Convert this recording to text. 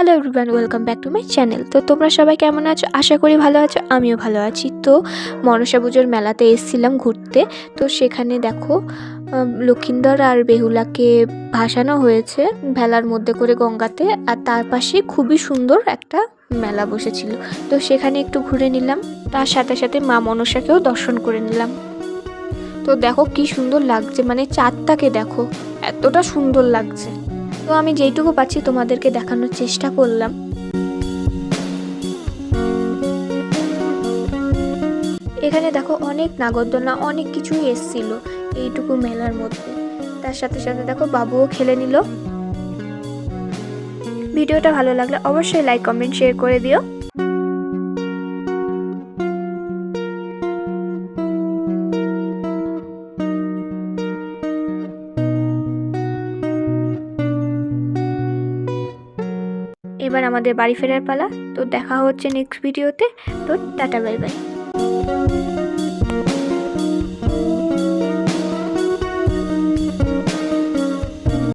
Hello everyone welcome back to my channel তো তোমরা সবাই কেমন আছো? আশা করি ভালো আছো, আমিও ভালো আছি। তো মনসা পুজোর মেলাতে এসেছিলাম ঘুরতে। তো সেখানে দেখো লক্ষিন্দর আর বেহুলাকে ভাসানো হয়েছে ভেলার মধ্যে করে গঙ্গাতে। আর তার পাশে খুবই সুন্দর একটা মেলা বসেছিল। তো সেখানে একটু ঘুরে নিলাম। তার সাথে সাথে মা মনসাকেও দর্শন করে নিলাম। তো দেখো কি সুন্দর লাগছে মানে চাঁদটাকে দেখো, এতটা সুন্দর লাগছে। তো আমি যেইটুকু পাচ্ছি তোমাদেরকে দেখানোর চেষ্টা করলাম। এখানে দেখো অনেক নাগরদোলনা, অনেক কিছুই এসছিল এইটুকু মেলার মধ্যে। তার সাথে সাথে দেখো বাবুও খেলে নিল। ভিডিওটা ভালো লাগলে অবশ্যই লাইক কমেন্ট শেয়ার করে দিও। এবার আমাদের বাড়ি ফেরার পালা। তো দেখা হচ্ছে নেক্সট ভিডিওতে তো। Tata bye bye